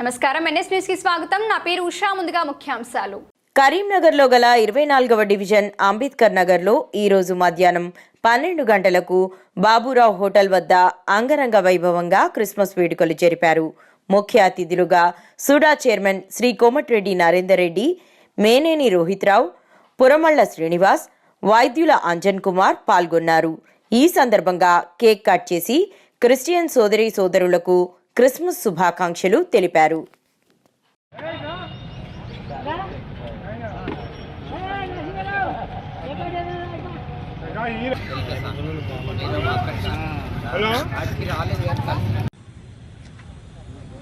నమస్కారం. ఎన్ఎస్ న్యూస్కి స్వాగతం. నా పేరు ఉషా. ముందుగా ముఖ్యాంశాలు. కరీంనగర్లో గల ఇరవై నాలుగవ డివిజన్ అంబేద్కర్ నగర్లో ఈరోజు మధ్యాహ్నం పన్నెండు గంటలకు బాబురావు హోటల్ వద్ద అంగరంగ వైభవంగా క్రిస్మస్ వేడుకలు జరిపారు. ముఖ్య అతిథులుగా సుడా చైర్మన్ శ్రీ కోమటిరెడ్డి నరేందర్ రెడ్డి మేనేని రోహిత్రావు పురమళ్ళ శ్రీనివాస్ వైద్యుల అంజన్ కుమార్ పాల్గొన్నారు. ఈ సందర్భంగా కేక్ కట్ చేసి క్రిస్టియన్ సోదరి సోదరులకు క్రిస్మస్ శుభాకాంక్షలు తెలిపారు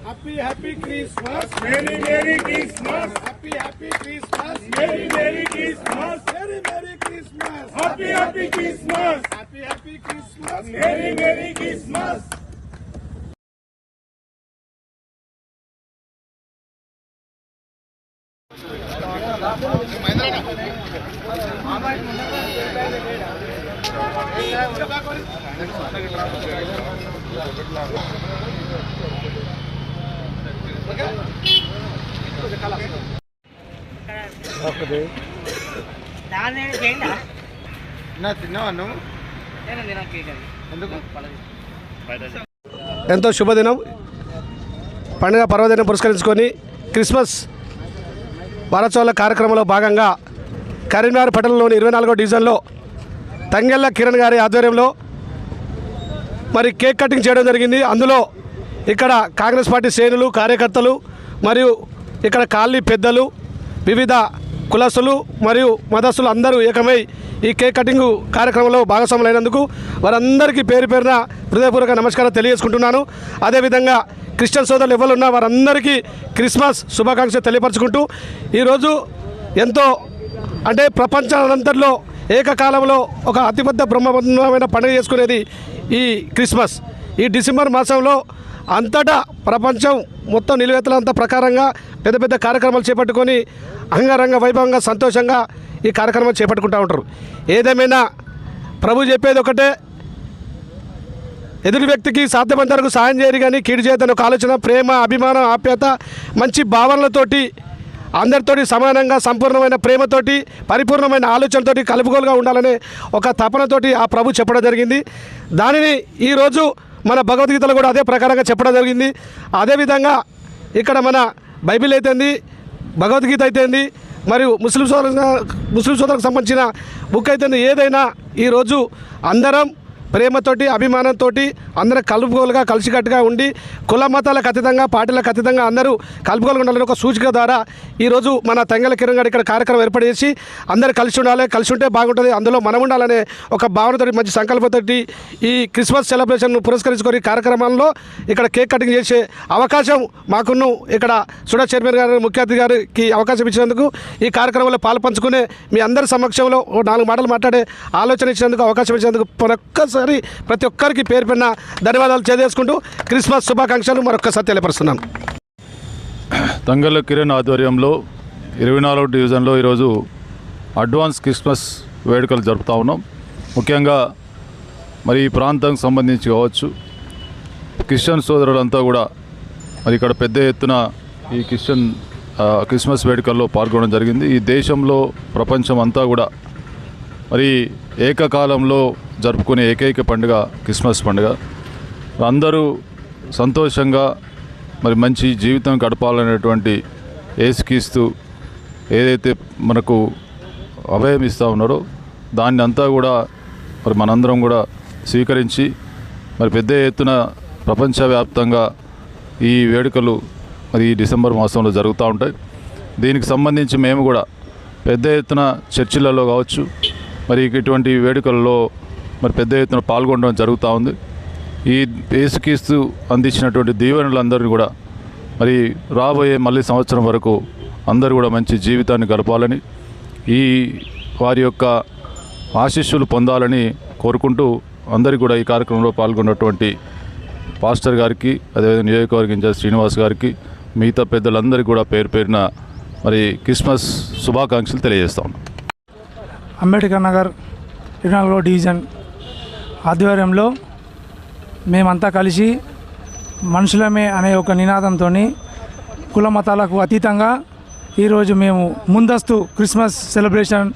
Happy Happy Christmas, Merry Merry Christmas, Happy Happy Christmas, Merry Merry Christmas, Merry Merry Christmas, Happy Happy Christmas, Happy Happy Christmas, Merry Merry Christmas. దాన్ని చేయండి. నా తిన్నావా నువ్వు? ఎందుకు? ఎంతో శుభదినం. పండుగ పర్వదినం పురస్కరించుకొని క్రిస్మస్ వారోత్సవాల కార్యక్రమంలో భాగంగా కరీంనగర్ పట్టణంలోని ఇరవై నాలుగో డివిజన్లో తంగెళ్ళ కిరణ్ గారి ఆధ్వర్యంలో మరి కేక్ కటింగ్ చేయడం జరిగింది. అందులో ఇక్కడ కాంగ్రెస్ పార్టీ శ్రేణులు కార్యకర్తలు మరియు ఇక్కడ కాలనీ పెద్దలు వివిధ కులస్తులు మరియు మదస్సులు అందరూ ఏకమై ఈ కేక్ కటింగ్ కార్యక్రమంలో భాగస్వాములైనందుకు వారందరికీ పేరు పేరున హృదయపూర్వక నమస్కారం తెలియజేసుకుంటున్నాను. అదేవిధంగా క్రిస్టియన్ సోదరులు ఎవరున్నా వారందరికీ క్రిస్మస్ శుభాకాంక్షలు తెలియపరచుకుంటూ ఈరోజు ఎంతో అంటే ప్రపంచానంతట్లో ఏకకాలంలో ఒక అతిపెద్ద బ్రహ్మబంధమైన పండుగ చేసుకునేది ఈ క్రిస్మస్. ఈ డిసెంబర్ మాసంలో అంతటా ప్రపంచం మొత్తం నిలువెత్తలంత ప్రకారంగా పెద్ద పెద్ద కార్యక్రమాలు చేపట్టుకొని అంగరంగ వైభవంగా సంతోషంగా ఈ కార్యక్రమాలు చేపట్టుకుంటూ ఉంటారు. ఏదేమైనా ప్రభు చెప్పేది ఒకటే ఎదుటి వ్యక్తికి సాధ్యమైన వరకు సాయం చేయరు కానీ కీడు చేయదని ఒక ఆలోచన ప్రేమ అభిమానం ఆప్యాయత మంచి భావనలతోటి అందరితోటి సమానంగా సంపూర్ణమైన ప్రేమతోటి పరిపూర్ణమైన ఆలోచనతోటి కలుపుగోలుగా ఉండాలనే ఒక తపనతోటి ఆ ప్రభు చెప్పడం జరిగింది. దానిని ఈరోజు మన భగవద్గీతలో కూడా అదే ప్రకారంగా చెప్పడం జరిగింది. అదేవిధంగా ఇక్కడ మన బైబిల్ అయితేంది భగవద్గీత అయితేంది మరియు ముస్లిం సోదరు ముస్లిం సోదరులకు సంబంధించిన బుక్ అయితేంది ఏదైనా ఈరోజు అందరం ప్రేమతోటి అభిమానంతో అందరం కలుపుకోలుగా కలిసికట్టుగా ఉండి కుల మతాలకు అతీతంగా పార్టీలకు అతీతంగా అందరూ కలుపుకోలుగా ఉండాలని ఒక సూచిక ద్వారా ఈరోజు మన తెంగల కిరణ్ గారు ఇక్కడ కార్యక్రమం ఏర్పాటు చేసి అందరూ కలిసి ఉండాలి కలిసి ఉంటే బాగుంటుంది. అందులో మనం ఉండాలనే ఒక భావనతోటి మంచి సంకల్పంతోటి ఈ క్రిస్మస్ సెలబ్రేషన్ను పురస్కరించుకొని కార్యక్రమంలో ఇక్కడ కేక్ కటింగ్ చేసే అవకాశం మాకును ఇక్కడ సుడా చైర్మన్ గారు ముఖ్య అతిథి గారికి అవకాశం ఇచ్చినందుకు ఈ కార్యక్రమంలో పాల్పంచుకునే మీ అందరి సమక్షంలో ఓ నాలుగు మాటలు మాట్లాడే ఆలోచన ఇచ్చినందుకు అవకాశం ఇచ్చినందుకు మరొక్కసారి ప్రతి ఒక్కరికి పేరు పెన్న ధన్యవాదాలు తెలియజేసుకుంటూ క్రిస్మస్ శుభాకాంక్షలు మరొకసారి తెలియపరుస్తున్నాను. తంగళ్ళ కిరణ్ ఆధ్వర్యంలో ఇరవై నాలుగు డివిజన్లో ఈరోజు అడ్వాన్స్ క్రిస్మస్ వేడుకలు జరుపుతా ఉన్నాం. ముఖ్యంగా మరి ఈ ప్రాంతానికి సంబంధించి కావచ్చు క్రిస్టియన్ సోదరులంతా కూడా మరి ఇక్కడ పెద్ద ఎత్తున ఈ క్రిస్టియన్ క్రిస్మస్ వేడుకల్లో పాల్గొనడం జరిగింది. ఈ దేశంలో ప్రపంచం అంతా కూడా మరి ఏకకాలంలో జరుపుకునే ఏకైక పండుగ క్రిస్మస్ పండుగ. అందరూ సంతోషంగా మరి మంచి జీవితం గడపాలనేటువంటి ఏసుక్రీస్తు ఏదైతే మనకు అభయం ఇస్తూ ఉన్నారో దాన్ని అంతా కూడా మరి మనందరం కూడా స్వీకరించి మరి పెద్ద ఎత్తున ప్రపంచవ్యాప్తంగా ఈ వేడుకలు మరి ఈ డిసెంబర్ మాసంలో జరుగుతూ ఉంటాయి. దీనికి సంబంధించి మేము కూడా పెద్ద ఎత్తున చర్చిలలో కావచ్చు మరి ఇటువంటి వేడుకల్లో మరి పెద్ద ఎత్తున పాల్గొనడం జరుగుతూ ఉంది. ఈ ఏసుక్రీస్తు అందించినటువంటి దీవెనలందరినీ కూడా మరి రాబోయే మళ్ళీ సంవత్సరం వరకు అందరూ కూడా మంచి జీవితాన్ని గడపాలని ఈ వారి యొక్క ఆశీస్సులు పొందాలని కోరుకుంటూ అందరికీ కూడా ఈ కార్యక్రమంలో పాల్గొన్నటువంటి పాస్టర్ గారికి అదేవిధంగా నియోజకవర్గ ఇన్ఛార్జ్ శ్రీనివాస్ గారికి మిగతా పెద్దలందరికీ కూడా పేరు పేరున మరి క్రిస్మస్ శుభాకాంక్షలు తెలియజేస్తా ఉన్నాం. అంబేద్కర్ నగర్ ఇరవై నాలుగో డివిజన్ ఆధ్వర్యంలో మేమంతా కలిసి మనుషులమే అనే ఒక నినాదంతో కుల మతాలకు అతీతంగా ఈరోజు మేము ముందస్తు క్రిస్మస్ సెలబ్రేషన్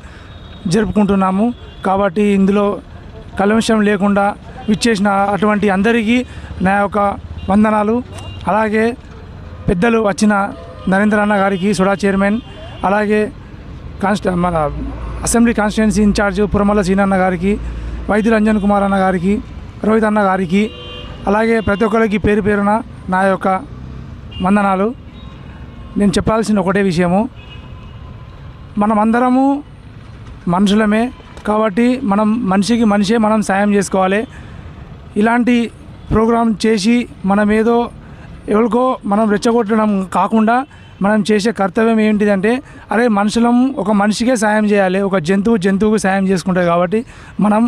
జరుపుకుంటున్నాము. కాబట్టి ఇందులో కల్మషం లేకుండా విచ్చేసిన అటువంటి అందరికీ నా యొక్క వందనాలు. అలాగే పెద్దలు వచ్చిన నరేంద్ర అన్న గారికి సుడా చైర్మన్. అలాగే కాన్స్ట మన అసెంబ్లీ కాన్స్టిట్యున్సీ ఇన్ఛార్జ్ పురమల్ల సీనన్న గారికి వైద్య రంజన్ కుమార్ అన్న గారికి రోహిత్ అన్న గారికి అలాగే ప్రతి ఒక్కరికి పేరు పేరున నా యొక్క వందనాలు. నేను చెప్పాల్సిన ఒకటే విషయము. మనమందరము మనుషులమే కాబట్టి మనం మనిషికి మనిషే మనం సాయం చేసుకోవాలి. ఇలాంటి ప్రోగ్రాం చేసి మనం ఏదో ఎవరికో మనం రెచ్చగొట్టడం కాకుండా మనం చేసే కర్తవ్యం ఏంటిదంటే అరే మనుషులం ఒక మనిషికే సాయం చేయాలి ఒక జంతువు జంతువుకు సాయం చేసుకుంటుంది కాబట్టి మనం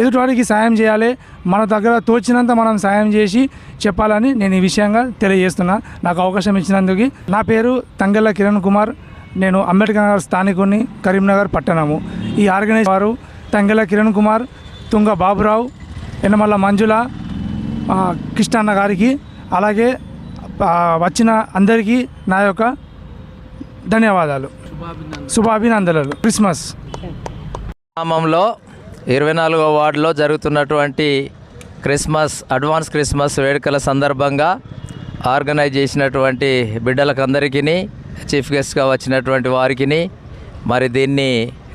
ఎదుటివాడికి సాయం చేయాలి మన దగ్గర తోచినంత మనం సాయం చేసి చెప్పాలని నేను ఈ విషయంగా తెలియజేస్తున్నా. నాకు అవకాశం ఇచ్చినందుకు నా పేరు తంగెల్ల కిరణ్ కుమార్ నేను అంబేద్కర్ నగర్ స్థానికుని కరీంనగర్ పట్టణము. ఈ ఆర్గనైజ్ వారు తంగెల కిరణ్ కుమార్ తుంగ బాబురావు ఎన్నమల్ల మంజుల కృష్ణన్న గారికి అలాగే వచ్చిన అందరికీ నా యొక్క ధన్యవాదాలు. శుభాభినందనలు. క్రిస్మస్. గ్రామంలో ఇరవై నాలుగో వార్డులో జరుగుతున్నటువంటి క్రిస్మస్ అడ్వాన్స్ క్రిస్మస్ వేడుకల సందర్భంగా ఆర్గనైజ్ చేసినటువంటి బిడ్డలకు అందరికీ చీఫ్ గెస్ట్గా వచ్చినటువంటి వారికి మరి దీన్ని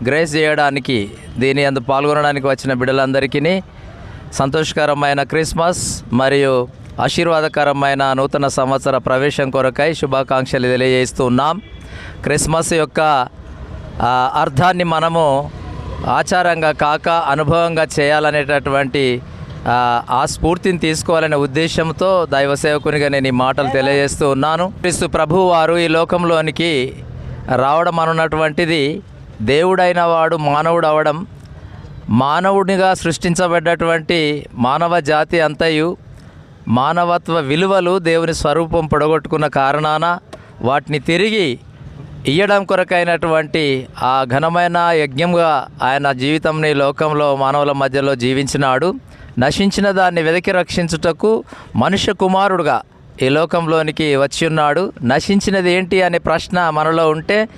గ్రేస్ చేయడానికి దీని అందు పాల్గొనడానికి వచ్చిన బిడ్డలందరికీ సంతోషకరమైన క్రిస్మస్ మరియు ఆశీర్వాదకరమైన నూతన సంవత్సర ప్రవేశం కొరకై శుభాకాంక్షలు తెలియజేస్తూ ఉన్నాం. క్రిస్మస్ యొక్క అర్థాన్ని మనము ఆచారంగా కాక అనుభవంగా చేయాలనేటటువంటి ఆ, స్ఫూర్తిని తీసుకోవాలనే ఉద్దేశంతో దైవ సేవకునిగా నేను ఈ మాటలు తెలియజేస్తూ ఉన్నాను. క్రీస్తు ప్రభు వారు ఈ లోకంలోనికి రావడం అనున్నటువంటిది దేవుడైన వాడు మానవుడు అవడం మానవుడిగా సృష్టించబడ్డటువంటి మానవ జాతి అంతయు మానవత్వ విలువలు దేవుని స్వరూపం పొడగొట్టుకున్న కారణాన వాటిని తిరిగి ఇయ్యడం కొరకైనటువంటి ఆ ఘనమైన యజ్ఞంగా ఆయన జీవితంని లోకంలో మానవుల మధ్యలో జీవించినాడు. నశించిన దాన్ని వెతికి రక్షించుటకు మనుష్య కుమారుడుగా ఈ లోకంలోనికి వచ్చి ఉన్నాడు నశించినది ఏంటి అనే ప్రశ్న మనలో ఉంటే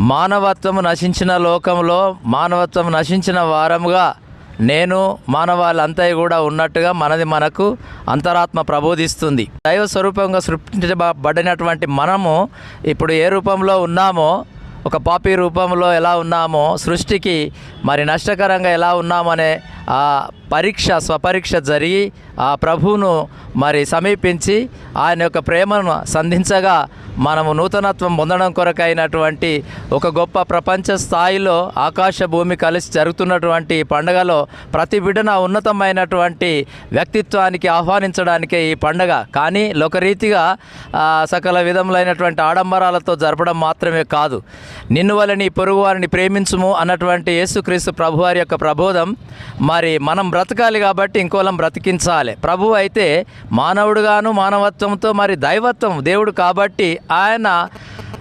మానవత్వము నశించిన లోకంలో మానవత్వం నశించిన వారముగా నేను మానవాళ్ళంతా కూడా ఉన్నట్టుగా మనది మనకు అంతరాత్మ ప్రబోధిస్తుంది. దైవ స్వరూపంగా సృష్టించబడినటువంటి మనము ఇప్పుడు ఏ రూపంలో ఉన్నామో ఒక పాపి రూపంలో ఎలా ఉన్నామో సృష్టికి మరి నష్టకరంగా ఎలా ఉన్నామనే ఆ పరీక్ష స్వపరీక్ష జరిగి ఆ ప్రభువును మరి సమీపించి ఆయన యొక్క ప్రేమను సంధించగా మనము నూతనత్వం పొందడం కొరకైనటువంటి ఒక గొప్ప ప్రపంచ స్థాయిలో ఆకాశ భూమి కలిసి జరుగుతున్నటువంటి పండగలో ప్రతి బిడ్డన ఉన్నతమైనటువంటి వ్యక్తిత్వానికి ఆహ్వానించడానికే ఈ పండగ. కానీ లోకరీతిగా సకల విధములైనటువంటి ఆడంబరాలతో జరపడం మాత్రమే కాదు. నిన్ను వలని పొరుగు వారిని ప్రేమించుము అన్నటువంటి యేసుక్రీస్తు ప్రభువారి యొక్క ప్రబోధం. మరి మనం బ్రతకాలి కాబట్టి ఇంకోలం బ్రతికించాలి. ప్రభు అయితే మానవుడుగాను మానవత్వంతో మరి దైవత్వం దేవుడు కాబట్టి ఆయన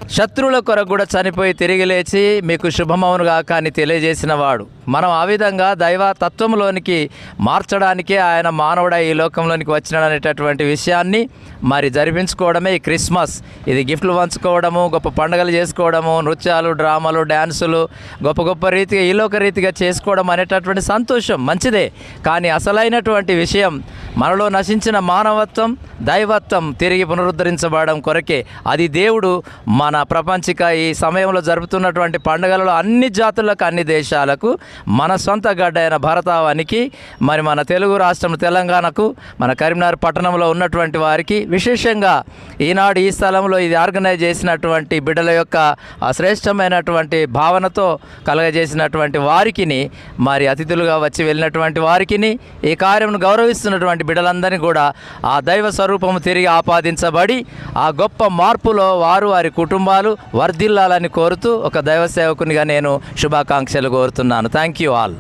శత్రువుల కొరకు కూడా చనిపోయి తిరిగి లేచి మీకు శుభమవునుగా కానీ తెలియజేసిన వాడు మనం ఆ విధంగా దైవ తత్వంలోనికి మార్చడానికే ఆయన మానవుడ ఈ లోకంలోనికి వచ్చినాడనేటటువంటి విషయాన్ని మరి జరిపించుకోవడమే ఈ క్రిస్మస్. ఇది గిఫ్ట్లు పంచుకోవడము గొప్ప పండుగలు చేసుకోవడము నృత్యాలు డ్రామాలు డ్యాన్సులు గొప్ప గొప్ప రీతిగా ఈలోక రీతిగా చేసుకోవడం అనేటటువంటి సంతోషం మంచిదే. కానీ అసలైనటువంటి విషయం మనలో నశించిన మానవత్వం దైవత్వం తిరిగి పునరుద్ధరించబడడం కొరకే. అది దేవుడు మన ప్రపంచిక ఈ సమయంలో జరుపుతున్నటువంటి పండుగలలో అన్ని జాతులకు అన్ని దేశాలకు మన సొంత గడ్డ అయిన భరతావానికి మరి మన తెలుగు రాష్ట్రం తెలంగాణకు మన కరీంనగర్ పట్టణంలో ఉన్నటువంటి వారికి విశేషంగా ఈనాడు ఈ స్థలంలో ఇది ఆర్గనైజ్ చేసినటువంటి బిడ్డల యొక్క శ్రేష్టమైనటువంటి భావనతో కలగజేసినటువంటి వారికిని మరి అతిథులుగా వచ్చి వెళ్ళినటువంటి వారికిని ఈ కార్యమును గౌరవిస్తున్నటువంటి బిడ్డలందరినీ కూడా ఆ దైవ స్వరూపము తిరిగి ఆపాదించబడి ఆ గొప్ప మార్పులో వారు వారి కుటుంబాలు వర్ధిల్లాలని కోరుతూ ఒక దైవ సేవకునిగా నేను శుభాకాంక్షలు కోరుతున్నాను. Thank you all